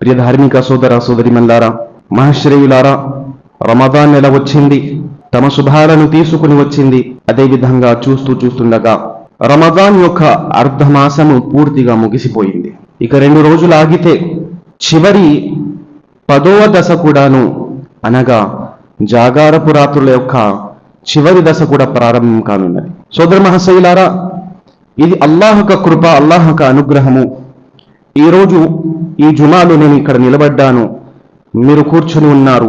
ప్రియ ధార్మిక సోదర సోదరిమల్లారా మహాశ్రేయులారా రమదాన్ నెల వచ్చింది. తమ శుభాలను తీసుకుని వచ్చింది. అదేవిధంగా చూస్తూ చూస్తుండగా రమదాన్ యొక్క అర్ధమాసము పూర్తిగా ముగిసిపోయింది. ఇక రెండు రోజులు ఆగితే చివరి పదవ దశ కూడాను అనగా జాగారపు రాత్రుల యొక్క చివరి దశ కూడా ప్రారంభం కానున్నది. సోదర మహాశయులారా ఇది అల్లాహక కృప అల్లాహక అనుగ్రహము. ఈరోజు ఈ జుమాలో నేను ఇక్కడ నిలబడ్డాను. మీరు కూర్చుని ఉన్నారు.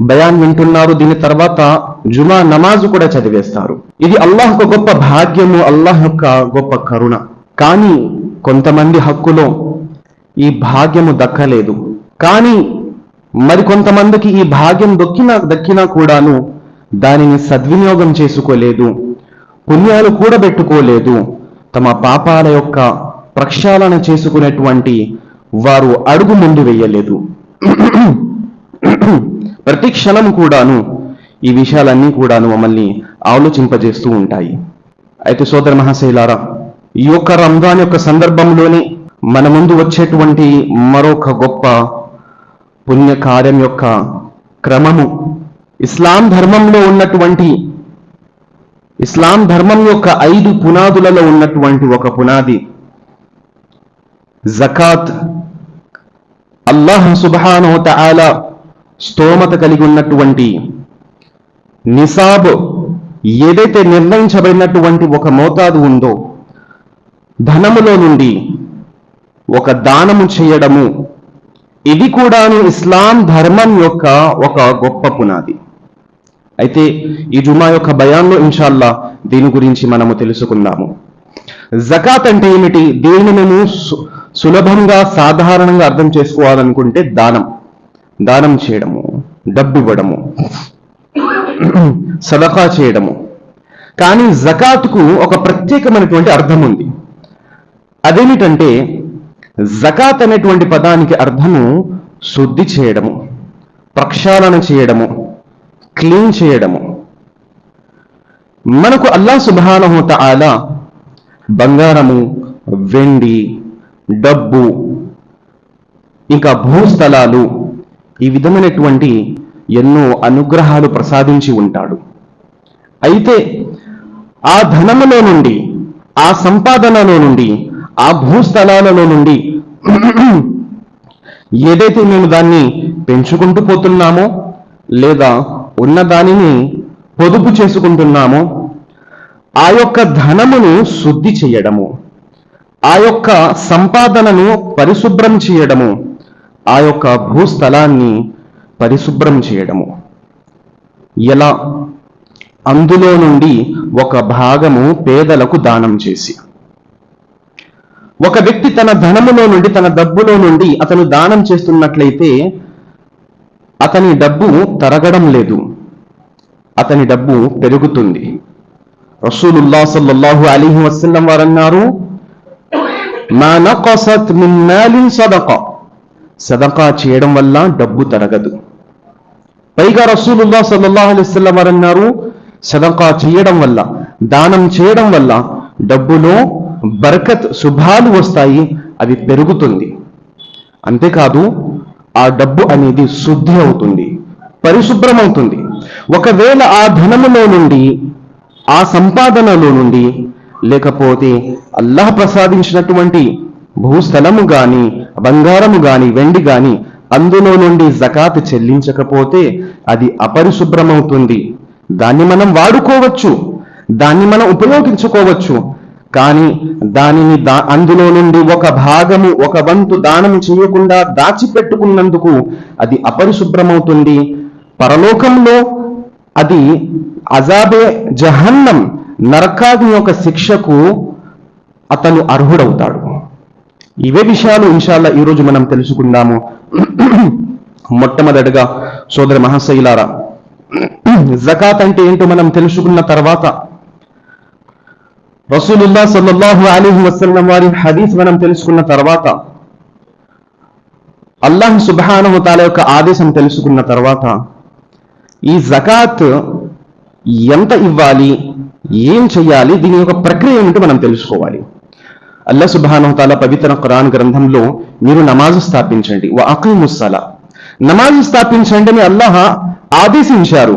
బయాన్ వింటున్నారు. దీని తర్వాత జుమా నమాజ్ కూడా చదివేస్తారు. ఇది అల్లాహ్ యొక్క గొప్ప భాగ్యము అల్లాహ్ యొక్క గొప్ప కరుణ. కానీ కొంతమంది హక్కులో ఈ భాగ్యము దక్కలేదు. కానీ మరి కొంతమందికి ఈ భాగ్యం దొక్కినా దక్కినా కూడాను దానిని సద్వినియోగం చేసుకోలేదు. పుణ్యాలు కూడబెట్టుకోలేదు. తమ పాపాల యొక్క ప్రక్షాళన చేసుకునేటువంటి వారు అడుగు ముందు వేయలేదు. ప్రతి క్షణం కూడాను ఈ విషయాలన్నీ కూడాను మమ్మల్ని ఆలోచింపజేస్తూ ఉంటాయి. అయితే సోదర మహాశైలారా ఈ యొక్క రంజాన్ యొక్క సందర్భంలోనే మన ముందు వచ్చేటువంటి మరొక గొప్ప పుణ్యకార్యం యొక్క క్రమము ఇస్లాం ధర్మంలో ఉన్నటువంటి ఇస్లాం ధర్మం యొక్క ఐదు పునాదులలో ఉన్నటువంటి ఒక పునాది. జకాత్ అల్లాహ్ సుబ్హానహు తఆల స్తోమత కలిగి ఉన్నటువంటి నిసాబ్ ఏదైతే నిర్ణయించబడినటువంటి ఒక మోతాదు ఉందో ధనములో నుండి ఒక దానము చేయడము ఇది కూడాను ఇస్లాం ధర్మం యొక్క ఒక గొప్ప పునాది. అయితే ఈ జుమా యొక్క భయాల్లో ఇన్షాల్లా దీని గురించి మనము తెలుసుకుందాము. జకాత్ అంటే ఏమిటి? దీనిని మేము సులభంగా సాధారణంగా అర్థం చేసుకోవాలనుకుంటే దానం. దానం చేయడము డబ్బు ఇవ్వడము సదకా చేయడము. కానీ జకాత్కు ఒక ప్రత్యేకమైనటువంటి అర్థం ఉంది. అదేమిటంటే జకాత్ అనేటువంటి పదానికి అర్థము శుద్ధి చేయడము ప్రక్షాళన చేయడము క్లీన్ చేయడము. మనకు అల్లా సుబ్హానహు ఆలా బంగారము వెండి డబ్బు ఇంకా భూస్థలాలు ఈ విధమైనటువంటి ఎన్నో అనుగ్రహాలు ప్రసాదించి ఉంటాడు. అయితే ఆ ధనములో నుండి ఆ సంపాదనలో నుండి ఆ భూస్థలాలలో నుండి ఏదైతే మేము దాన్ని పెంచుకుంటూ పోతున్నామో లేదా ఉన్న దానిని పొదుపు చేసుకుంటున్నామో ఆ యొక్క ధనమును శుద్ధి చేయడము. ఆ యొక్క సంపాదనను పరిశుభ్రం చేయడము ఆ యొక్క భూస్థలాన్ని పరిశుభ్రం చేయడము. ఎలా? అందులో నుండి ఒక భాగము పేదలకు దానం చేసి. ఒక వ్యక్తి తన ధనములో నుండి తన డబ్బులో నుండి అతను దానం చేస్తున్నట్లయితే అతని డబ్బు తరగడం లేదు. అతని డబ్బు పెరుగుతుంది. రసూలుల్లా సల్లల్లాహు అలీహి వసల్లం వారన్నారు మా నకసత్ మిన్ మాలిన్ సదకా చేయడం వల్ల డబ్బు తరగదు పైగా రసూలుల్లా సల్లల్లాహు అలైస్లం వారు అన్నారు సదకా చేయడం వల్ల దానం చేయడం వల్ల డబ్బులో బరకత్ శుభాలు వస్తాయి అది పెరుగుతుంది. అంతేకాదు ఆ డబ్బు అనేది శుద్ధి అవుతుంది పరిశుభ్రమవుతుంది. ఒకవేళ ఆ ధనములో నుండి ఆ సంపాదనలో నుండి లేకపోతే అల్లాహ్ ప్రసాదించినటువంటి భూస్థలము గాని బంగారము గాని వెండి గాని అందులో నుండి జకాత్ చెల్లించకపోతే అది అపరిశుభ్రమవుతుంది. దాన్ని మనం వాడుకోవచ్చు దాన్ని మనం ఉపయోగించుకోవచ్చు కానీ దానిని దా అందులో నుండి ఒక భాగము ఒక వంతు దానం చేయకుండా దాచిపెట్టుకున్నందుకు అది అపరిశుభ్రమవుతుంది. పరలోకంలో అది అజాబే జహన్నం. నరకాగ్ని యొక్క శిక్షకు అతను అర్హుడవుతాడు. ఇవే విషయాలు ఇన్షాల్లా ఈరోజు మనం తెలుసుకుందాము. మొట్టమొదటిగా సోదరి మహాశైలారా జకాత్ అంటే ఏంటో మనం తెలుసుకున్న తర్వాత రసూలుల్లా సల్లల్లాహు అలీహి వసల్లం వారి హదీస్ మనం తెలుసుకున్న తర్వాత అల్లాహ్ సుబ్హానహు తాల యొక్క ఆదేశం తెలుసుకున్న తర్వాత ఈ జకాత్ ఎంత ఇవ్వాలి? ఏం చెయ్యాలి? దీని యొక్క ప్రక్రియ ఏమిటో మనం తెలుసుకోవాలి. అల్లా సుబ్హానహు పవిత్ర ఖురాన్ గ్రంథంలో మీరు నమాజు స్థాపించండి. వ అఖీముస్సలా నమాజు స్థాపించండి అని అల్లాహ ఆదేశించారు.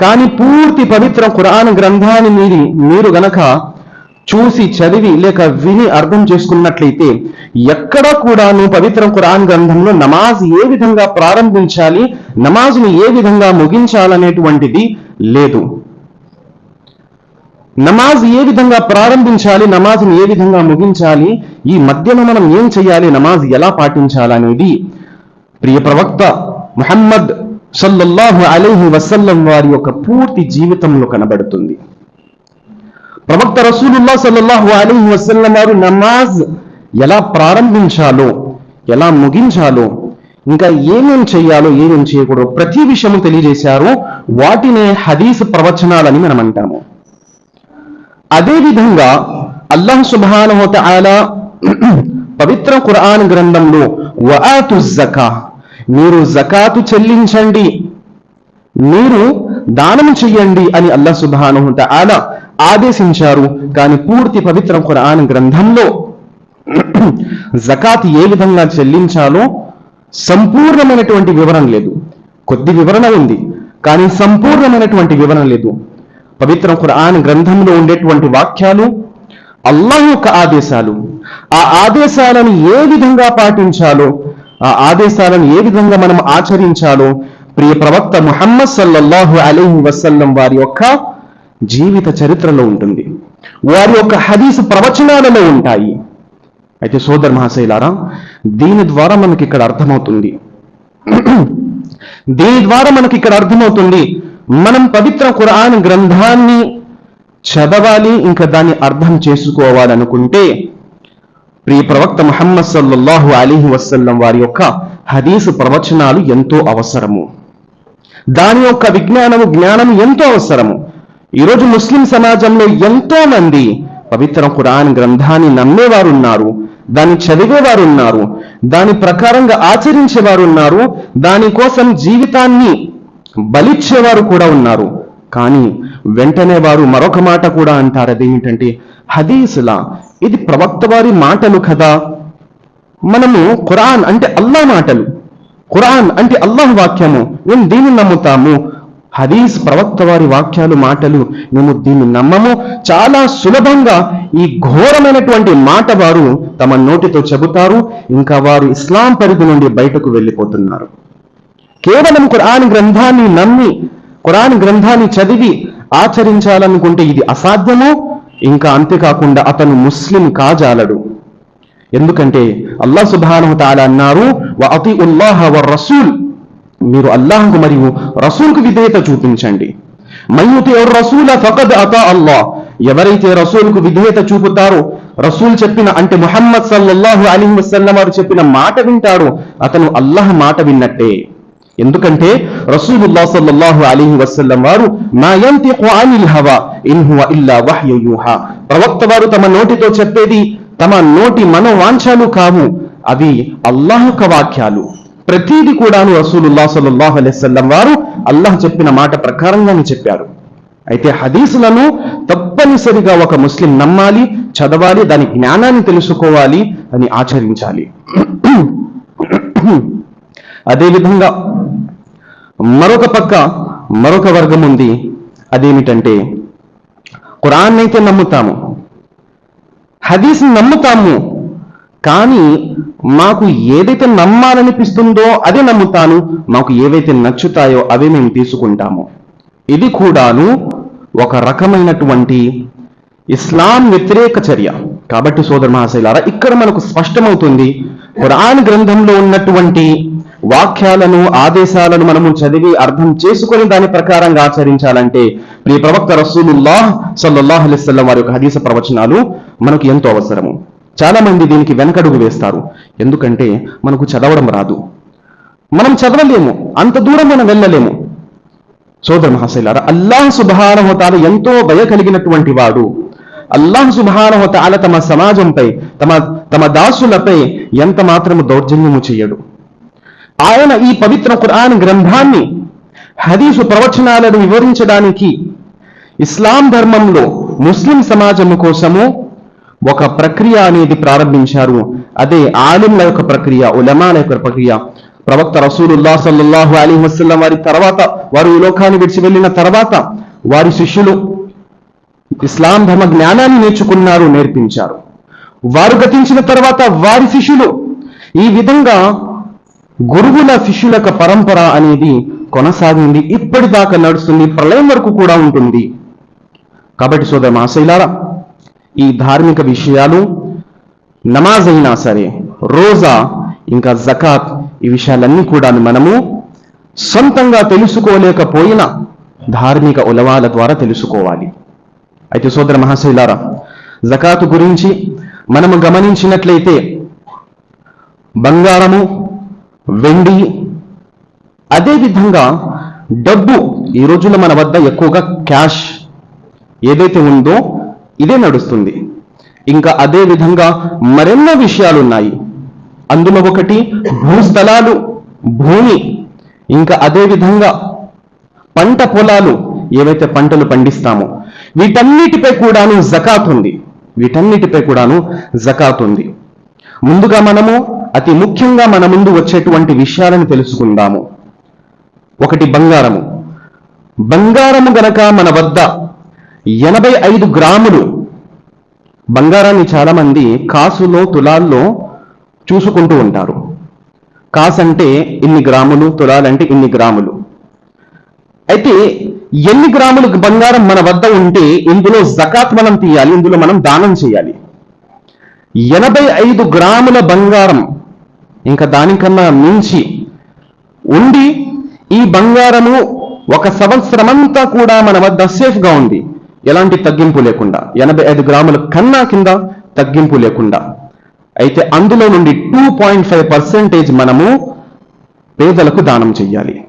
కానీ పూర్తి పవిత్ర ఖురాన్ గ్రంథాన్ని మీరు మీరు గనక చూసి చదివి లేక విని అర్థం చేసుకున్నట్లయితే ఎక్కడ కూడాను పవిత్ర ఖురాన్ గ్రంథంలో నమాజ్ ఏ విధంగా ప్రారంభించాలి నమాజ్ని ఏ విధంగా ముగించాలనేటువంటిది లేదు. నమాజ్ ఏ విధంగా ప్రారంభించాలి నమాజ్ని ఏ విధంగా ముగించాలి ఈ మధ్యన మనం ఏం చేయాలి నమాజ్ ఎలా పాటించాలనేది ప్రియ ప్రవక్త ముహమ్మద్ సల్లల్లాహు అలైహి వసల్లం వారి యొక్క పూర్తి జీవితంలో కనబడుతుంది. ప్రవక్త రసూలుల్లా సల్లల్లాహు అలైహి వసల్లం వారు నమాజ్ ఎలా ప్రారంభించాలో ఎలా ముగించాలో ఇంకా ఏమేం చేయాలో ఏమేం చేయకూడదు ప్రతి విషయము తెలియజేశారు. వాటినే హదీస్ ప్రవచనాలని మనం అంటాము అదేవిధంగా అల్లాహ్ సుబ్హానహు తఆలా పవిత్ర ఖురాన్ గ్రంథంలో వఆతు జకా మీరు జకాతు చెల్లించండి మీరు దానం చెయ్యండి అని అల్లాహ్ సుబ్హానహు తఆలా ఆదేశించారు. కానీ పూర్తి పవిత్ర ఖురాన్ గ్రంథంలో జకాత్ ఏ విధంగా చెల్లించాలో సంపూర్ణమైనటువంటి వివరణ లేదు. కొద్ది వివరణ ఉంది కానీ సంపూర్ణమైనటువంటి వివరణ లేదు. పవిత్ర ఖురాన్ గ్రంథంలో ఉండేటువంటి వాక్యాలు అల్లాహ్ యొక్క ఆదేశాలు. ఆ ఆదేశాలను ఏ విధంగా పాటించాలో ఆ ఆదేశాలను ఏ విధంగా మనం ఆచరించాలో ప్రియ ప్రవక్త ముహమ్మద్ సల్లల్లాహు అలైహి వసల్లం వారి యొక్క జీవిత చరిత్రలో ఉంటుంది. వారి యొక్క హదీసు ప్రవచనాలలో ఉంటాయి. అయితే సోదర్ మహాశైలారా దీని ద్వారా మనకి ఇక్కడ అర్థమవుతుంది. దీని ద్వారా మనకి ఇక్కడ అర్థమవుతుంది మనం పవిత్ర ఖురాన్ గ్రంథాన్ని చదవాలి ఇంకా దాన్ని అర్థం చేసుకోవాలనుకుంటే ప్రియ ప్రవక్త ముహమ్మద్ సల్లల్లాహు అలీహి వసల్లం వారి యొక్క హదీసు ప్రవచనాలు ఎంతో అవసరము. దాని యొక్క విజ్ఞానము జ్ఞానం ఎంతో అవసరము. ఈరోజు ముస్లిం సమాజంలో ఎంతో మంది పవిత్ర ఖురాన్ గ్రంథాన్ని నమ్మేవారు ఉన్నారు దాన్ని చదివేవారు ఉన్నారు దాని ప్రకారంగా ఆచరించేవారు ఉన్నారు దానికోసం జీవితాన్ని బలిచ్చేవారు కూడా ఉన్నారు. కానీ వెంటనే వారు మరొక మాట కూడా అంటారు. అదేమిటంటే హదీసులా ఇది ప్రవక్త వారి మాటలు కదా. మనము ఖురాన్ అంటే అల్లా మాటలు. ఖురాన్ అంటే అల్లాహ్ వాక్యము. మేము దీన్ని నమ్ముతాము. హదీస్ ప్రవక్త వారి వాక్యాలు మాటలు మేము దీన్ని నమ్మము. చాలా సులభంగా ఈ ఘోరమైనటువంటి మాట వారు తమ నోటితో చెబుతారు. ఇంకా వారు ఇస్లాం పరిధి నుండి బయటకు వెళ్ళిపోతున్నారు. కేవలం ఖురాన్ గ్రంథాన్ని నమ్మి ఖురాన్ గ్రంథాన్ని చదివి ఆచరించాలనుకుంటే ఇది అసాధ్యము? ఇంకా అంతేకాకుండా అతను ముస్లిం కాజాలడు. ఎందుకంటే అల్లాహ్ సుబ్హానహు తాలా అన్నారు అతి ఉల్లాహ వ రసూల్. మీరు అల్లాహ్కు మరియు రసూల్కు విధేయత చూపించండి. మయ్యుతి రసూల ఫకద్ అతా అల్లాహ్. ఎవరైతే రసూల్కు విధేయత చూపుతారో రసూల్ చెప్పిన అంటే ముహమ్మద్ సల్లల్లాహు అలీ వసల్లం వారు చెప్పిన మాట వింటారు అతను అల్లాహ్ మాట విన్నట్టే. ఎందుకంటే రసూలుల్లా సల్లల్లాహు అలీహి వసల్లం వారు నా అనిల్ హవా ఇన్ ఇల్లా వహ్యు యూహా ప్రవక్త వారు తమ నోటితో చెప్పేది తమ నోటి మనోవాంఛాలు కావు అవి అల్లాహ్ యొక్క వాక్యాలు. ప్రతిది కూడాను రసూలుల్లా సల్లల్లాహు అలైహి వారు అల్లాహ్ చెప్పిన మాట ప్రకారంగానే చెప్పారు. అయితే హదీసులను తప్పనిసరిగా ఒక ముస్లిం నమ్మాలి చదవాలి దాని జ్ఞానాన్ని తెలుసుకోవాలి అని ఆచరించాలి. అదేవిధంగా మరొక పక్క మరొక వర్గం ఉంది. అదేమిటంటే ఖురాన్ అయితే నమ్ముతాము హదీస్ నమ్ముతాము కానీ మాకు ఏదైతే నమ్మాలనిపిస్తుందో అదే నమ్ముతాను. మాకు ఏవైతే నచ్చుతాయో అవే మేము తీసుకుంటాము. ఇది కూడాను ఒక రకమైనటువంటి ఇస్లాం వ్యతిరేక చర్య. కాబట్టి సోదర మహాశైలారా ఇక్కడ మనకు స్పష్టమవుతుంది ఖురాన్ గ్రంథంలో ఉన్నటువంటి వాక్యాలను ఆదేశాలను మనము చదివి అర్థం చేసుకొని దాని ప్రకారంగా ఆచరించాలంటే ప్రియ ప్రవక్త రసూలుల్లాహ్ సల్లల్లాహ్ అలిస్లం వారి యొక్క హదీస ప్రవచనాలు మనకు ఎంతో అవసరము. చాలా మంది దీనికి వెనకడుగు వేస్తారు. ఎందుకంటే మనకు చదవడం రాదు. మనం చదవలేము. అంత దూరం మనం వెళ్ళలేము. సోదర మహాశైలారా అల్లాహ్ సుబానహోతాల ఎంతో భయ కలిగినటువంటి వాడు. అల్లాహ్ సుబానహోతాల తమ సమాజంపై తమ తమ దాసులపై ఎంత మాత్రము దౌర్జన్యము చేయడు. ఆయన ఈ పవిత్ర ఖురాన్ గ్రంథాన్ని హదీసు ప్రవచనాలను వివరించడానికి ఇస్లాం ధర్మంలో ముస్లిం సమాజము కోసము ఒక ప్రక్రియ అనేది ప్రారంభించారు. అదే ఆలింల యొక్క ప్రక్రియ ఉలమాల యొక్క ప్రక్రియ. ప్రవక్త రసూలుల్లా సల్లల్లాహు అలీ వసల్లం వారి తర్వాత వారు ఈ లోకాన్ని విడిచి వెళ్ళిన తర్వాత వారి శిష్యులు ఇస్లాం ధర్మ జ్ఞానాన్ని నేర్చుకున్నారు నేర్పించారు. వారు గతించిన తర్వాత వారి శిష్యులు ఈ విధంగా గురువుల శిష్యులకు పరంపర అనేది కొనసాగింది. ఇప్పటిదాకా నడుస్తుంది. ప్రళయం వరకు కూడా ఉంటుంది. కాబట్టి సోదర మాసైలారా ఈ ధార్మిక విషయాలు నమాజ్ అయినా సరే రోజా ఇంకా జకాత్ ఈ విషయాలన్నీ కూడా మనము సొంతంగా తెలుసుకోలేకపోయిన ధార్మిక ఉలవాల ద్వారా తెలుసుకోవాలి. అయితే సోదర మహాశైలారా జకాతు గురించి మనము గమనించినట్లయితే బంగారము వెండి. అదేవిధంగా డబ్బు ఈ రోజుల్లో మన వద్ద ఎక్కువగా క్యాష్ ఏదైతే ఉందో ఇదే నడుస్తుంది. ఇంకా అదే విధంగా మరెన్నో విషయాలు ఉన్నాయి. అందులో ఒకటి భూస్థలాలు భూమి. ఇంకా అదే విధంగా పంట పొలాలు ఏవైతే పంటలు పండిస్తామో వీటన్నిటిపై కూడాను జకాత్ ఉంది. వీటన్నిటిపై కూడాను జకాత్ ఉంది. ముందుగా మనము అతి ముఖ్యంగా మన ముందు వచ్చేటువంటి విషయాలను తెలుసుకుందాము. ఒకటి బంగారము. బంగారము గనక మన వద్ద ఎనభై ఐదు గ్రాములు బంగారాన్ని చాలా మంది కాసులో తులాల్లో చూసుకుంటూ ఉంటారు. కాసు అంటే ఇన్ని గ్రాములు తులాలంటే ఇన్ని గ్రాములు. అయితే ఎన్ని గ్రాములు బంగారం మన వద్ద ఉంటే ఇందులో జకాత్ మనం తీయాలి ఇందులో మనం దానం చేయాలి. ఎనభై ఐదు గ్రాముల బంగారం ఇంకా దానికన్నా మించి ఉండి ఈ బంగారము ఒక సంవత్సరమంతా కూడా మన వద్ద సేఫ్గా ఉంది. ఎలాంటి తగ్గింపు లేకుండా ఎనభై ఐదు గ్రాముల కన్నా కింద తగ్గింపు లేకుండా. అయితే అందులో నుండి టూ పాయింట్ ఫైవ్ పర్సెంటేజ్ మనము పేదలకు దానం చెయ్యాలి.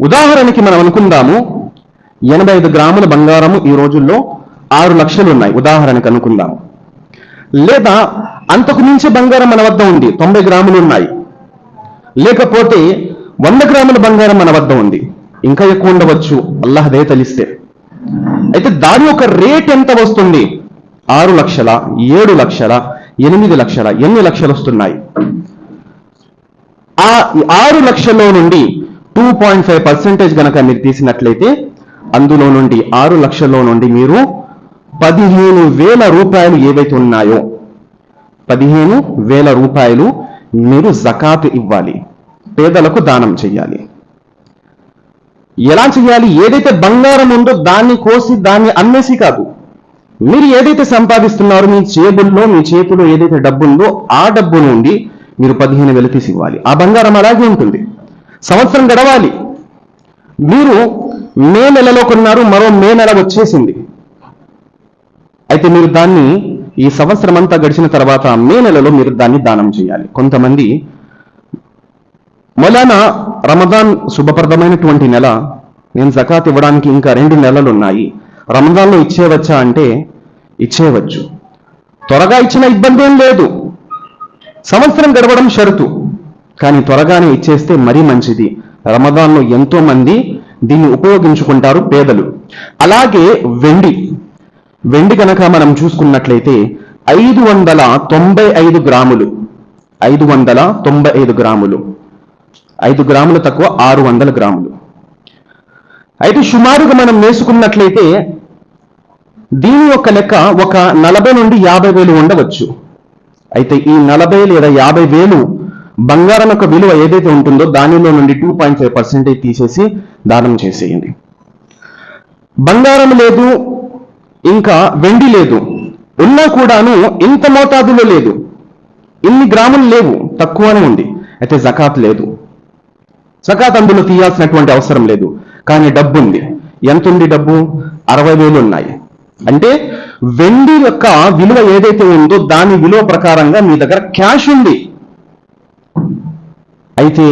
ఉదాహరణకి మనం అనుకుందాము ఎనభై ఐదు గ్రాముల బంగారము ఈ రోజుల్లో ఆరు లక్షలు ఉన్నాయి. ఉదాహరణకు అనుకుందాము. లేదా అంతకు మించి బంగారం మన వద్ద ఉంది తొంభై గ్రాములు ఉన్నాయి. లేకపోతే వంద గ్రాముల బంగారం మన వద్ద ఉంది. ఇంకా ఎక్కువ ఉండవచ్చు అల్లహదే తెలిస్తే. అయితే దాని యొక్క రేట్ ఎంత వస్తుంది? ఆరు లక్షల ఏడు లక్షల ఎనిమిది లక్షల ఎన్ని లక్షలు వస్తున్నాయి? ఆ ఆరు లక్షల్లో నుండి టూ పాయింట్ ఫైవ్ పర్సెంటేజ్ కనుక మీరు తీసినట్లయితే అందులో నుండి ఆరు లక్షల్లో నుండి మీరు పదిహేను వేల రూపాయలు ఏవైతే ఉన్నాయో పదిహేను వేల రూపాయలు మీరు జకాత్ ఇవ్వాలి పేదలకు దానం చెయ్యాలి. ఎలా చేయాలి ఏదైతే బంగారం ఉందో దాన్ని కోసి దాన్ని అమ్మేసి కాదు. మీరు ఏదైతే సంపాదిస్తున్నారో మీ చేతుల్లో మీ చేతిలో ఏదైతే డబ్బు ఉందో ఆ డబ్బు నుండి మీరు పదిహేను వేలు తీసి ఇవ్వాలి ఆ బంగారం అలాగే ఉంటుంది. సంవత్సరం గడవాలి. మీరు మే నెలలో కొన్నారు మరో మే నెల వచ్చేసింది. అయితే మీరు దాన్ని ఈ సంవత్సరం అంతా గడిచిన తర్వాత మే నెలలో మీరు దాన్ని దానం చేయాలి. కొంతమంది మొలానా రమదాన్ శుభప్రదమైనటువంటి నెల నేను జకాత్ ఇవ్వడానికి ఇంకా రెండు నెలలు ఉన్నాయి. రమదాన్లో ఇచ్చేవచ్చా అంటే ఇచ్చేయవచ్చు త్వరగా ఇచ్చిన ఇబ్బంది ఏం లేదు. సంవత్సరం గడవడం షరతు. కానీ త్వరగానే ఇచ్చేస్తే మరీ మంచిది. రమదాన్లో ఎంతో మంది దీన్ని ఉపయోగించుకుంటారు పేదలు. అలాగే వెండి. వెండి కనుక మనం చూసుకున్నట్లయితే ఐదు వందల తొంభై ఐదు గ్రాములు. ఐదు వందల తొంభై ఐదు గ్రాములు. ఐదు గ్రాములు తక్కువ ఆరు వందల గ్రాములు. అయితే సుమారుగా మనం వేసుకున్నట్లయితే దీని యొక్క లెక్క ఒక నలభై నుండి యాభై వేలు ఉండవచ్చు. అయితే ఈ నలభై లేదా యాభై వేలు బంగారం యొక్క విలువ ఏదైతే ఉంటుందో దానిలో నుండి టూ పాయింట్ ఫైవ్ పర్సెంటేజ్ తీసేసి దానం చేసేయండి. బంగారం లేదు ఇంకా వెండి లేదు. ఉన్నా కూడాను ఇంత మోతాదులో లేదు. ఇన్ని గ్రాములు లేవు. తక్కువనే ఉంది. అయితే జకాత్ లేదు. జకాత్ అందులో తీయాల్సినటువంటి అవసరం లేదు. కానీ డబ్బు ఉంది. ఎంత ఉంది డబ్బు? అరవై వేలు ఉన్నాయి. అంటే వెండి యొక్క విలువ ఏదైతే ఉందో దాని విలువ ప్రకారంగా మీ దగ్గర క్యాష్ ఉంది. అయితే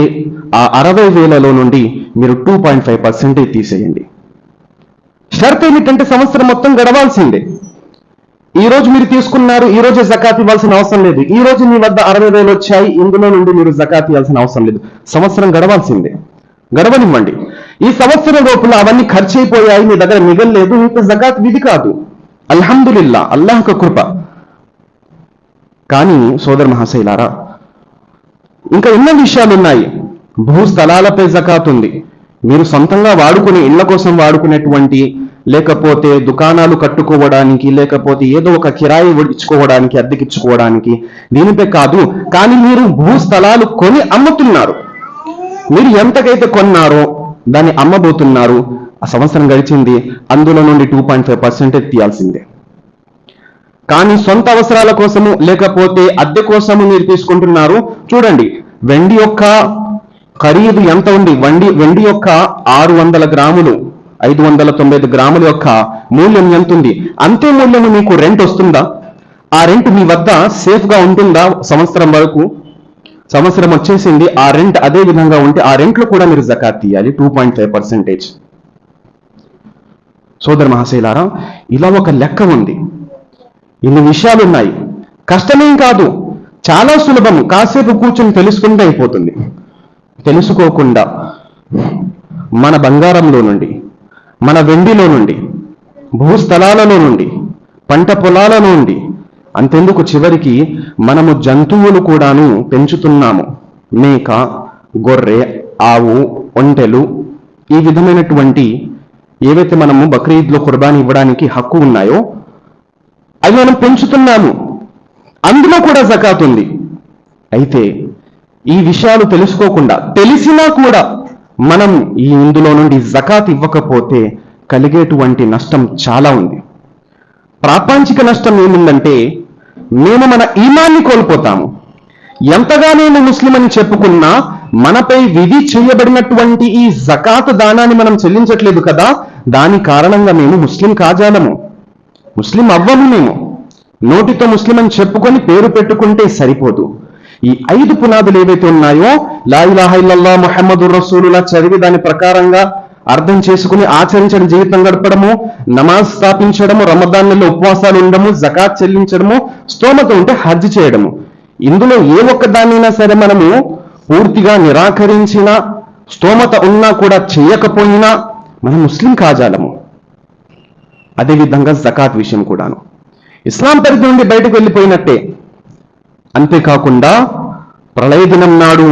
ఆ అరవై వేలలో నుండి మీరు టూ పాయింట్ ఫైవ్ పర్సెంటేజ్ తీసేయండి. షరత్ ఏమిటంటే సంవత్సరం మొత్తం గడవాల్సిందే. ఈ రోజు మీరు తీసుకున్నారు ఈ రోజే జకాత్ ఇవ్వాల్సిన అవసరం లేదు. ఈ రోజు మీ వద్ద అరవై వేలు వచ్చాయి ఇందులో నుండి మీరు జకాత్ ఇవ్వాల్సిన అవసరం లేదు. సంవత్సరం గడవాల్సిందే. గడవనివ్వండి. ఈ సంవత్సరం లోపల అవన్నీ ఖర్చు అయిపోయాయి మీ దగ్గర మిగలలేదు మీకు జకాత్ విధి కాదు. అల్హమ్దులిల్లా అల్లాహ్ కృప. కానీ సోదర మహాశైలారా ఇంకా ఎన్నో విషయాలు ఉన్నాయి భూస్థలాలపై జకాత్ ఉంది. మీరు సొంతంగా వాడుకునే ఇళ్ళ కోసం వాడుకునేటువంటి లేకపోతే దుకాణాలు కట్టుకోవడానికి లేకపోతే ఏదో ఒక కిరాయి ఇచ్చుకోవడానికి అద్దెకిచ్చుకోవడానికి దీనిపై కాదు. కానీ మీరు భూస్థలాలు కొని అమ్ముతున్నారు. మీరు ఎంతకైతే కొన్నారో దాన్ని అమ్మబోతున్నారు. ఆ సంవత్సరం గడిచింది. అందులో నుండి టూ పాయింట్ ఫైవ్ పర్సెంటేజ్ తీయాల్సిందే. కానీ సొంత అవసరాల కోసము లేకపోతే అద్దె కోసము మీరు తీసుకుంటున్నారు. చూడండి వెండి యొక్క ఖరీదు ఎంత ఉంది? వండి వెండి యొక్క ఆరు వందల గ్రాములు ఐదు వందల తొంభై ఐదు గ్రాముల యొక్క మూల్యం ఎంత ఉంది? అంతే మూల్యం మీకు రెంట్ వస్తుందా? ఆ రెంట్ మీ వద్ద సేఫ్గా ఉంటుందా? సంవత్సరం వరకు? సంవత్సరం వచ్చేసింది ఆ రెంట్ అదే విధంగా ఉంటే ఆ రెంట్లో కూడా మీరు జకాత్ తీయాలి టూ పాయింట్ ఫైవ్ పర్సెంటేజ్ సోదర మహాశైలారా ఇలా ఒక లెక్క ఉంది. ఇన్ని విషయాలు ఉన్నాయి. కష్టమేం కాదు. చాలా సులభం కాసేపు కూర్చొని తెలుసుకుంటే అయిపోతుంది. తెలుసుకోకుండా మన బంగారంలో నుండి మన వెండిలో నుండి భూస్థలాలలో నుండి పంట పొలాల నుండి అంతెందుకు చివరికి మనము జంతువులు కూడాను పెంచుతున్నాము. మేక గొర్రె ఆవు ఒంటెలు ఈ విధమైనటువంటి ఏవైతే మనము బక్రీద్లో కుర్బానీ ఇవ్వడానికి హక్కు ఉన్నాయో అవి మనం పెంచుతున్నాము. అందులో కూడా జకాత్ ఉంది. అయితే ఈ విషయాలు తెలుసుకోకుండా తెలిసినా కూడా మనం ఈ ఇందులో నుండి జకాత్ ఇవ్వకపోతే కలిగేటువంటి నష్టం చాలా ఉంది. ప్రాపంచిక నష్టం ఏముందంటే మేము మన ఈమాన్ని కోల్పోతాము. ఎంతగా నేను ముస్లిం అని చెప్పుకున్నా మనపై విధి చేయబడినటువంటి ఈ జకాత్ దానాన్ని మనం చెల్లించట్లేదు కదా దాని కారణంగా మేము ముస్లిం కాజాలము. ముస్లిం అవ్వము మేము. నోటితో ముస్లిం అని చెప్పుకొని పేరు పెట్టుకుంటే సరిపోదు. ఈ ఐదు పునాదులు ఏవైతే ఉన్నాయో లాయిలాహైల్లా మొహమ్మదుర్ రసూలులా చదివి దాని ప్రకారంగా అర్థం చేసుకుని ఆచరించడం జీవితం గడపడము నమాజ్ స్థాపించడము రమదాన్ నెలలో ఉపవాసాలు ఉండడము జకాత్ చెల్లించడము స్తోమత ఉంటే హజ్ చేయడము. ఇందులో ఏ ఒక్క దాన్నైనా సరే మనము పూర్తిగా నిరాకరించినా స్తోమత ఉన్నా కూడా చేయకపోయినా మనం ముస్లిం కాజాలము. అదేవిధంగా జకాత్ విషయం కూడాను. ఇస్లాం పరిధి నుండి బయటకు వెళ్ళిపోయినట్టే అంతేకాకుండా ప్రళయ దినం నాడు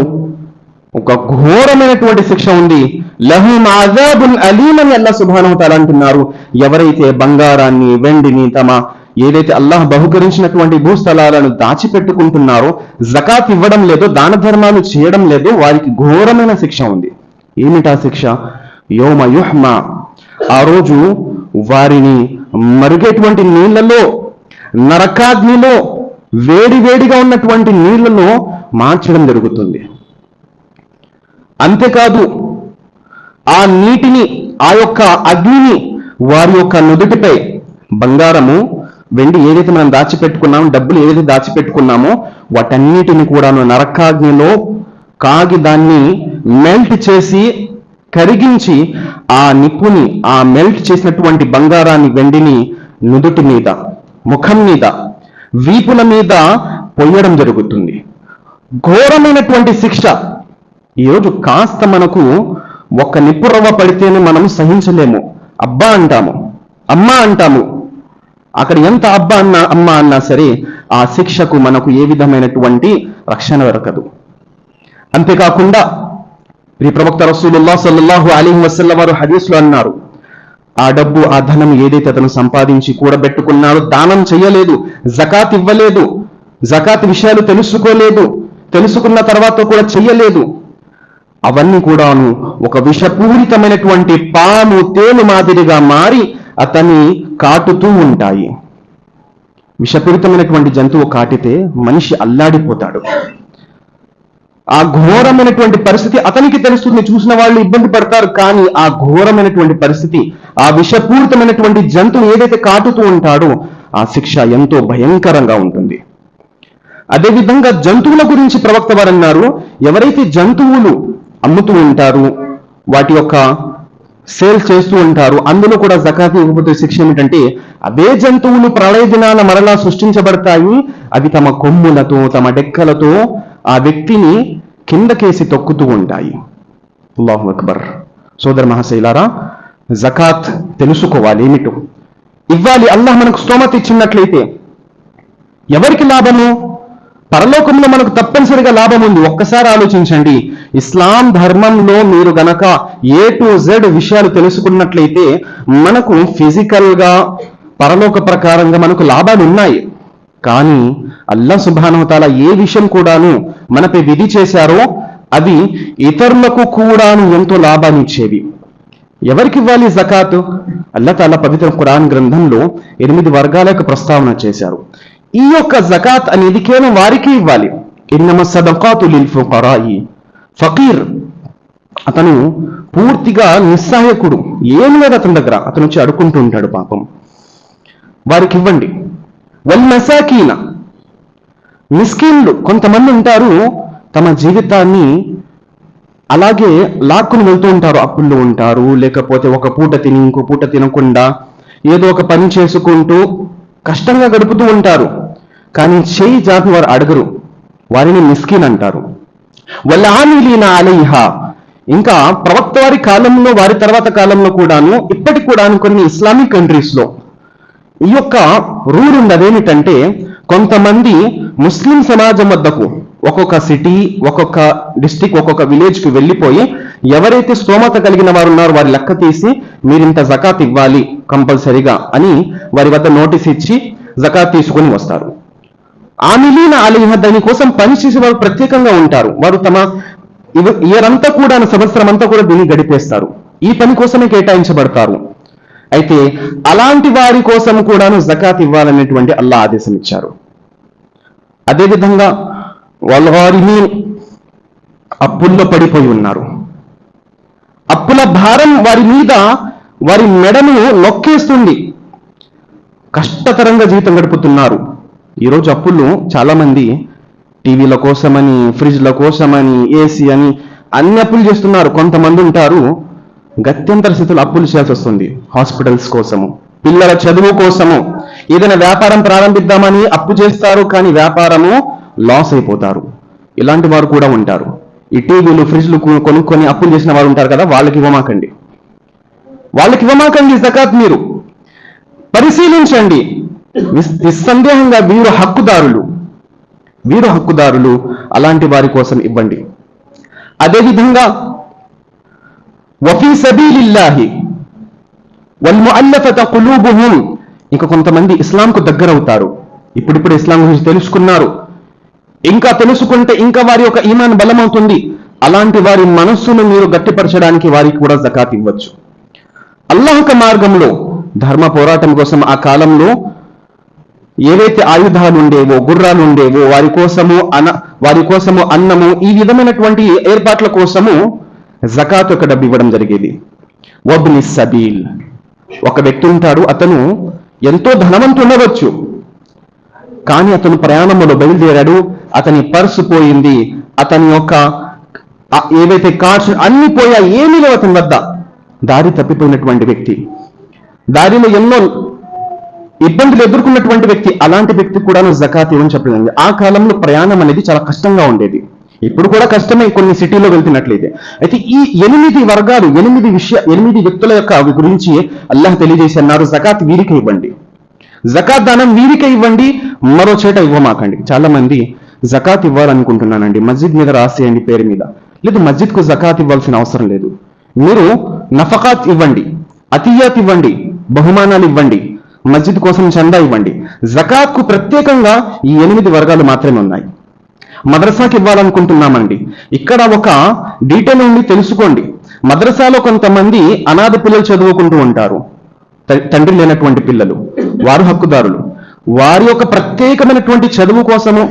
ఒక ఘోరమైనటువంటి శిక్ష ఉంది. లహుం అజాబున్ అలీమని అల్లా సుభానవతాల అంటున్నారు. ఎవరైతే బంగారాన్ని వెండిని తమ ఏదైతే అల్లాహ్ బహుకరించినటువంటి భూస్థలాలను దాచిపెట్టుకుంటున్నారో జకాత్ ఇవ్వడం లేదో దాన ధర్మాలు చేయడం లేదో వారికి ఘోరమైన శిక్ష ఉంది. ఏమిటా శిక్ష? యోమ యుహ్మ. ఆ రోజు వారిని మరుగేటువంటి నీళ్ళలో నరకాగ్నిలో వేడి వేడిగా ఉన్నటువంటి నీళ్ళలో మార్చడం జరుగుతుంది. అంతేకాదు ఆ నీటిని ఆ యొక్క అగ్నిని వారి యొక్క నుదుటిపై బంగారము వెండి ఏదైతే మనం దాచిపెట్టుకున్నామో డబ్బులు ఏదైతే దాచిపెట్టుకున్నామో వాటన్నిటిని కూడా నరకాగ్నిలో కాగి దాన్ని మెల్ట్ చేసి కరిగించి ఆ నిప్పుని ఆ మెల్ట్ చేసినటువంటి బంగారాన్ని వెండిని నుదుటి మీద ముఖం మీద వీపుల మీద పొయ్యడం జరుగుతుంది. ఘోరమైనటువంటి శిక్ష. ఈరోజు కాస్త మనకు ఒక్క నిప్పురవ్వ పడితేనే మనం సహించలేము. అబ్బా అంటాము. అమ్మ అంటాము. అక్కడ ఎంత అబ్బా అన్నా అమ్మ అన్నా సరే ఆ శిక్షకు మనకు ఏ విధమైనటువంటి రక్షణ దొరకదు. అంతేకాకుండా ఈ ప్రవక్త రసూలుల్లాహ్ సల్లల్లాహు అలీహి వసల్లం వారు హదీస్లో అన్నారు ఆ డబ్బు ఆ ధనం ఏదైతే అతను సంపాదించి కూడబెట్టుకున్నాడో దానం చేయలేదు జకాత్ ఇవ్వలేదు జకాత్ విషయాలు తెలుసుకోలేదు తెలుసుకున్న తర్వాత కూడా చెయ్యలేదు. అవన్నీ కూడాను ఒక విషపూరితమైనటువంటి పాము తేను మాదిరిగా మారి అతన్ని కాటుతూ ఉంటాయి. విషపూరితమైనటువంటి జంతువు కాటితే మనిషి అల్లాడిపోతాడు. ఆ ఘోరమైనటువంటి పరిస్థితి అతనికి తెలుస్తుంది చూసిన వాళ్ళు ఇబ్బంది పడతారు కానీ ఆ ఘోరమైనటువంటి పరిస్థితి ఆ విషపూరితమైనటువంటి జంతువు ఏదైతే కాటుతూ ఉంటాడో ఆ శిక్ష ఎంతో భయంకరంగా ఉంటుంది. అదేవిధంగా జంతువుల గురించి ప్రవక్త వారు అన్నారు ఎవరైతే జంతువులు అమ్ముతూ ఉంటారు వాటి యొక్క సేల్ చేస్తూ ఉంటారు అందులో కూడా జకాత్ ఇవ్వబోతే శిక్ష ఏమిటంటే అవే జంతువులు ప్రళయ దినాల మరలా సృష్టించబడతాయి అవి తమ కొమ్ములతో తమ డెక్కలతో ఆ వ్యక్తిని కిందకేసి తొక్కుతూ ఉంటాయి. అల్లాహు అక్బర్. సోదర మహాశైలారా జకాత్ తెలుసుకోవాలి ఏమిటో. ఇవ్వాలి అల్లాహ్ మనకు స్తోమత ఇచ్చినట్లయితే ఎవరికి లాభము? పరలోకంలో మనకు తప్పనిసరిగా లాభం ఉంది. ఒక్కసారి ఆలోచించండి. ఇస్లాం ధర్మంలో మీరు గనక ఏ టు జెడ్ విషయాలు తెలుసుకున్నట్లయితే మనకు ఫిజికల్గా పరలోక ప్రకారంగా మనకు లాభాలు ఉన్నాయి. కానీ అల్లా సుభానవతాల ఏ విషయం కూడాను మనపై విధి చేశారో అవి ఇతరులకు కూడాను ఎంతో లాభాన్ని ఇచ్చేవి. ఎవరికి ఇవ్వాలి జకాత్? అల్లా పవిత్ర ఖురాన్ గ్రంథంలో ఎనిమిది వర్గాలకు ప్రస్తావన చేశారు. ఈ యొక్క జకాత్ అనేది కేవలం వారికి ఇవ్వాలి. ఇన్నమ సదకాతు లిల్ ఫుకరాయి. ఫకీర్ అతను పూర్తిగా నిస్సహాయకుడు. ఏం లేదు అతని దగ్గర. అతను వచ్చి అడుక్కుంటూ ఉంటాడు పాపం. వారికి ఇవ్వండి. వల్ మసాకీన మిస్కీన్లు కొంతమంది ఉంటారు తమ జీవితాన్ని అలాగే లాక్కుని వెళ్తూ ఉంటారు అప్పుల్లో ఉంటారు లేకపోతే ఒక పూట తిని ఇంకో పూట తినకుండా ఏదో ఒక పని చేసుకుంటూ కష్టంగా గడుపుతూ ఉంటారు. కానీ చేయి జాతి వారు అడగరు వారిని మిస్కిన్ అంటారు. వాళ్ళ ఆమిలీన అలైహా. ఇంకా ప్రవక్త వారి కాలంలో వారి తర్వాత కాలంలో కూడాను ఇప్పటికి కూడాను కొన్ని ఇస్లామిక్ కంట్రీస్లో ఈ యొక్క రూల్ ఉంది అదేమిటంటే కొంతమంది ముస్లిం సమాజం వద్దకు ఒక్కొక్క సిటీ ఒక్కొక్క డిస్టిక్ ఒక్కొక్క విలేజ్కి వెళ్ళిపోయి ఎవరైతే స్తోమత కలిగిన వారు ఉన్నారో వారి లెక్క తీసి మీరింత జకాత్ ఇవ్వాలి కంపల్సరిగా అని వారి వద్ద నోటీస్ ఇచ్చి జకాత్ తీసుకొని వస్తారు. ఆమిలీన అలీహ దానికోసం పని చేసే వారు ప్రత్యేకంగా ఉంటారు. వారు తమ ఇయర్ అంతా కూడా సంవత్సరం అంతా కూడా దీన్ని గడిపేస్తారు. ఈ పని కోసమే కేటాయించబడతారు. అయితే అలాంటి వారి కోసం కూడాను జకాత్ ఇవ్వాలనేటువంటి అల్లా ఆదేశం ఇచ్చారు అదేవిధంగా వాళ్ళ వారిని అప్పుల్లో పడిపోయి ఉన్నారు. అప్పుల భారం వారి మీద వారి మెడను నొక్కేస్తుంది. కష్టతరంగా జీవితం గడుపుతున్నారు. ఈరోజు అప్పులు చాలామంది టీవీల కోసమని ఫ్రిడ్జ్ల కోసమని ఏసీ అని అన్ని అప్పులు చేస్తున్నారు. కొంతమంది ఉంటారు గత్యంతర స్థితిలో అప్పులు చేయాల్సి వస్తుంది హాస్పిటల్స్ కోసము పిల్లల చదువు కోసము. ఏదైనా వ్యాపారం ప్రారంభిద్దామని అప్పు చేస్తారు కానీ వ్యాపారము లాస్ అయిపోతారు. ఇలాంటి వారు కూడా ఉంటారు. ఈ టీవీలు ఫ్రిడ్జ్లు కొనుక్కొని అప్పులు చేసిన వారు ఉంటారు కదా వాళ్ళకి ఇవ్వమాకండి. వాళ్ళకి ఇవ్వమాకండి జకాత్ మీరు. పరిశీలించండి. నిస్- నిస్సందేహంగా వీరు హక్కుదారులు. వీరు హక్కుదారులు అలాంటి వారి కోసం ఇవ్వండి. అదేవిధంగా వఫీ సబీలిల్లాహి వల్ముఅల్లఫత కులూబుహుం ఇంకా కొంతమంది ఇస్లాంకు దగ్గరవుతారు ఇప్పుడిప్పుడు ఇస్లాం గురించి తెలుసుకున్నారు. ఇంకా తెలుసుకుంటే ఇంకా వారి యొక్క ఈమాన్ బలమవుతుంది. అలాంటి వారి మనస్సును మీరు గట్టిపరచడానికి వారికి కూడా జకాత్ ఇవ్వచ్చు. అల్లాహక మార్గంలో ధర్మ పోరాటం కోసం ఆ కాలంలో ఏవైతే ఆయుధాలు ఉండేవో గుర్రాలు ఉండేవో వారి కోసము అన వారి కోసము అన్నము ఈ విధమైనటువంటి ఏర్పాట్ల కోసము జకాత్ ఒక డబ్బు ఇవ్వడం జరిగేది. వబ్ని సబీల్. ఒక వ్యక్తి ఉంటాడు అతను ఎంతో ధనవంతుండవచ్చు కానీ అతను ప్రయాణంలో బయలుదేరాడు అతని పర్సు పోయింది అతని యొక్క ఏవైతే కార్డ్స్ అన్ని పోయా ఏమీ లేవు అతని వద్ద. దారి తప్పిపోయినటువంటి వ్యక్తి. దారిలో ఎన్నో ఇబ్బందులు ఎదుర్కొన్నటువంటి వ్యక్తి. అలాంటి వ్యక్తి కూడా జకాత్ ఇవ్వని చెప్పలేదు ఆ కాలంలో ప్రయాణం అనేది చాలా కష్టంగా ఉండేది. ఇప్పుడు కూడా కష్టమే కొన్ని సిటీలో వెళ్తున్నట్లయితే. అయితే ఈ ఎనిమిది వర్గాలు ఎనిమిది విషయ ఎనిమిది వ్యక్తుల యొక్క గురించి అల్లాహ్ తెలియజేసి అన్నారు జకాత్ వీరికే ఇవ్వండి. జకాత్ దానం వీరికే ఇవ్వండి మరో చేట ఇవ్వమాకండి. చాలా మంది జకాత్ ఇవ్వాలనుకుంటున్నానండి మస్జిద్ మీద రాసేయండి పేరు మీద. లేదు మస్జిద్కు జకాత్ ఇవ్వాల్సిన అవసరం లేదు. మీరు నఫకాత్ ఇవ్వండి అతియాత్ ఇవ్వండి బహుమానాలు ఇవ్వండి మస్జిద్ కోసం చందా ఇవ్వండి. జకాత్కు ప్రత్యేకంగా ఈ ఎనిమిది వర్గాలు మాత్రమే ఉన్నాయి. మద్రసాకి ఇవ్వాలనుకుంటున్నామండి. ఇక్కడ ఒక డీటెయిల్ ఉండి తెలుసుకోండి. మద్రసాలో కొంతమంది అనాథ పిల్లలు చదువుకుంటూ ఉంటారు. తండ్రి లేనటువంటి పిల్లలు వారు హక్కుదారులు. వారి యొక్క ప్రత్యేకమైనటువంటి చదువు కోసము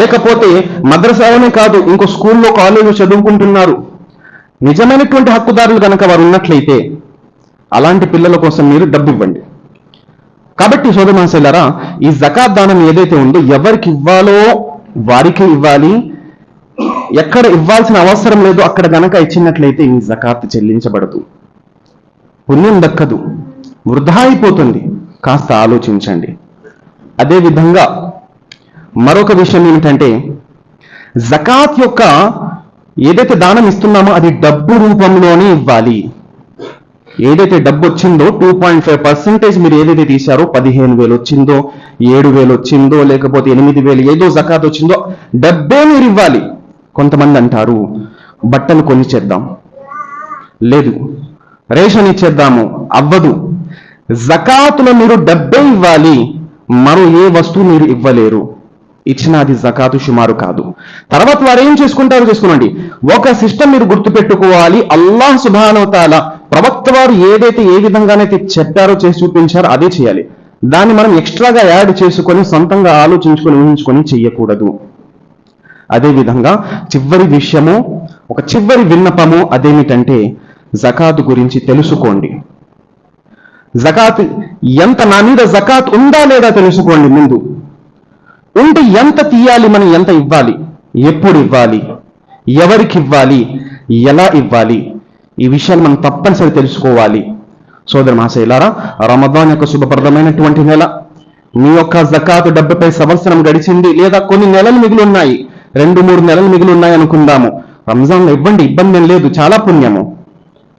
లేకపోతే మద్రసాలోనే కాదు ఇంకో స్కూల్లో కాలేజీలో చదువుకుంటున్నారు. నిజమైనటువంటి హక్కుదారులు కనుక వారు ఉన్నట్లయితే అలాంటి పిల్లల కోసం మీరు డబ్బు ఇవ్వండి కాబట్టి సోదమాసలారా ఈ జకాత్ దానం ఏదైతే ఉందో ఎవరికి ఇవ్వాలో వారికి ఇవ్వాలి. ఎక్కడ ఇవ్వాల్సిన అవసరం లేదు అక్కడ గనక ఇచ్చినట్లయితే ఈ జకాత్ చెల్లించబడదు. పుణ్యం దక్కదు. వృధా అయిపోతుంది. కాస్త ఆలోచించండి. అదేవిధంగా మరొక విషయం ఏమిటంటే జకాత్ యొక్క ఏదైతే దానం ఇస్తున్నామో అది డబ్బు రూపంలోనే ఇవ్వాలి. ఏదైతే డబ్బు వచ్చిందో టూ పాయింట్ ఫైవ్ పర్సెంటేజ్ మీరు ఏదైతే తీశారో పదిహేను వేలు వచ్చిందో ఏడు వేలు వచ్చిందో లేకపోతే ఎనిమిది వేలు ఏదో జకాత్ వచ్చిందో డబ్బే మీరు ఇవ్వాలి. కొంతమంది అంటారు బట్టలు కొని చేద్దాం. లేదు. రేషన్ ఇచ్చేద్దాము. అవ్వదు. జకాతులో మీరు డబ్బే ఇవ్వాలి. మరో ఏ వస్తువు మీరు ఇవ్వలేరు. ఇచ్చిన అది జకాతు సుమారు కాదు. తర్వాత వారు ఏం చేసుకుంటారో చేసుకునండి ఒక సిస్టమ్ మీరు గుర్తుపెట్టుకోవాలి. అల్లాహ్ సుభానవతాల ప్రవక్త వారు ఏదైతే ఏ విధంగానైతే చెప్పారో చేసి చూపించారో అదే చేయాలి. దాన్ని మనం ఎక్స్ట్రాగా యాడ్ చేసుకొని సొంతంగా ఆలోచించుకొని ఊహించుకొని చెయ్యకూడదు. అదేవిధంగా చివరి విషయము ఒక చివరి విన్నపము అదేమిటంటే జకాత్ గురించి తెలుసుకోండి. జకాత్ ఎంత నా మీద జకాత్ ఉందా లేదా తెలుసుకోండి ముందు. ఉంటే ఎంత తీయాలి మనం ఎంత ఇవ్వాలి? ఎప్పుడు ఇవ్వాలి? ఎవరికి ఇవ్వాలి? ఎలా ఇవ్వాలి? ఈ విషయాలు మనం తప్పనిసరి తెలుసుకోవాలి. సోదర మహాశైలారా రమదాన్ యొక్క శుభప్రదమైనటువంటి నెల మీ యొక్క జకాతు డెబ్బై సంవత్సరం గడిచింది లేదా కొన్ని నెలలు మిగిలి ఉన్నాయి రెండు మూడు నెలలు మిగిలి ఉన్నాయి అనుకుందాము. రంజాన్లో ఇవ్వండి ఇబ్బంది లేదు చాలా పుణ్యము.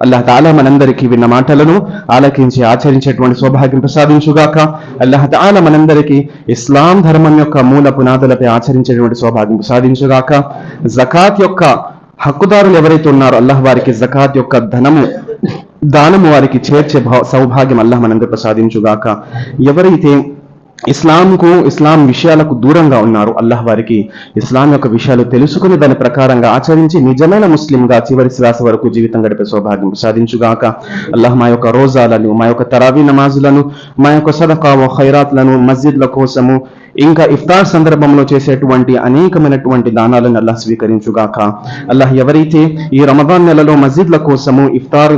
అల్లాహ్ తాలా మనందరికీ విన్న మాటలను ఆలకించి ఆచరించేటువంటి సౌభాగ్యం ప్రసాదించుగాక. అల్లాహ్ తాలా మనందరికీ ఇస్లాం ధర్మం యొక్క మూల పునాదులపై ఆచరించేటువంటి సౌభాగ్యం ప్రసాదించుగాక. జకాత్ యొక్క హక్కుదారులు ఎవరైతే ఉన్నారో అల్లాహ్ వారికి జకాత్ యొక్క ధనము దానము వారికి చేర్చే భా- సౌభాగ్యం అల్లాహ్ మనందరూ ప్రసాదించుగాక ఎవరైతే ఇస్లాంకు ఇస్లాం విషయాలకు దూరంగా ఉన్నారు అల్లాహ్ వారికి. ఇస్లాం యొక్క విషయాలు తెలుసుకుని దాని ప్రకారంగా ఆచరించి నిజమైన ముస్లింగా చివరి శ్వాస వరకు జీవితం గడిపే సౌభాగ్యం సాధించుగాక. అల్లాహ్ మా యొక్క రోజాలను మా యొక్క తరావీ నమాజులను మా యొక్క సదకా ఖైరాత్లను మస్జిద్ల కోసము ఇంకా ఇఫ్తార్ సందర్భంలో చేసేటువంటి అనేకమైనటువంటి దానాలను అల్లాహ్ స్వీకరించుగాక. అల్లాహ్ ఎవరైతే ఈ రమదాన్ నెలలో మస్జిద్ల కోసము ఇఫ్తార్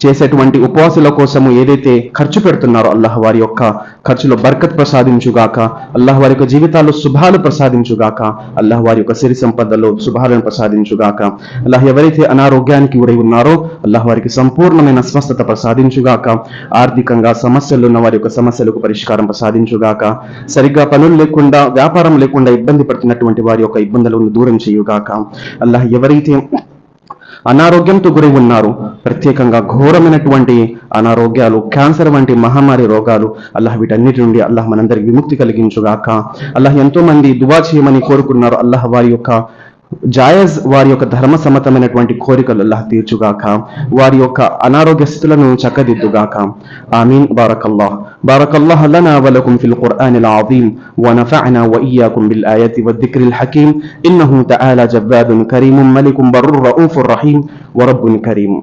చేసేటువంటి ఉపవాసుల కోసము ఏదైతే ఖర్చు పెడుతున్నారో అల్లాహ్ వారి యొక్క ఖర్చులో బర్కత్ ప్రసాదించుగాక అల్లాహ్ వారి యొక్క జీవితాల్లో శుభాలు ప్రసాదించుగాక అల్లాహ్ వారి యొక్క సిరి సంపదలో శుభాలను ప్రసాదించుగాక అల్లాహ్ ఎవరైతే అనారోగ్యానికి గురై ఉన్నారో అల్లాహ్ వారికి సంపూర్ణమైన స్వస్థత ప్రసాదించుగాక ఆర్థికంగా సమస్యలు ఉన్న వారి యొక్క సమస్యలకు పరిష్కారం ప్రసాదించుగాక సరిగ్గా పనులు లేకుండా వ్యాపారం లేకుండా ఇబ్బంది పడుతున్నటువంటి వారి యొక్క ఇబ్బందులను దూరం చేయుగాక అల్లాహ్ ఎవరైతే అనారోగ్యంతో గురి ఉన్నారు. ప్రత్యేకంగా ఘోరమైనటువంటి అనారోగ్యాలు క్యాన్సర్ వంటి మహమ్మారి రోగాలు అల్లాహ్ వీటన్నిటి నుండి అల్లాహ్ మనందరికి విముక్తి కలిగించుగాక. అల్లాహ్ ఎంతో మంది దువా చేయమని కోరుకున్నారు. అల్లాహ్ వారి యొక్క జాయజ్ వారి యొక్క ధర్మ సమ్మతమైనటువంటి కోరికలు అల్లాహ్ తీర్చుగాక వారి యొక్క అనారోగ్య స్థితులను చక్కదిద్దుగాక ఆమీన్ బారకల్లాహ్ బారకల్లాహ్ లనా వలకుం ఫిల్ ఖుర్ఆనిల్ ఆజీమ్ ونفعنا وإياكم بالآيات والذكر الحكيم إنه تعالى جباد كريم ملك بر رؤوف رحيم ورب كريم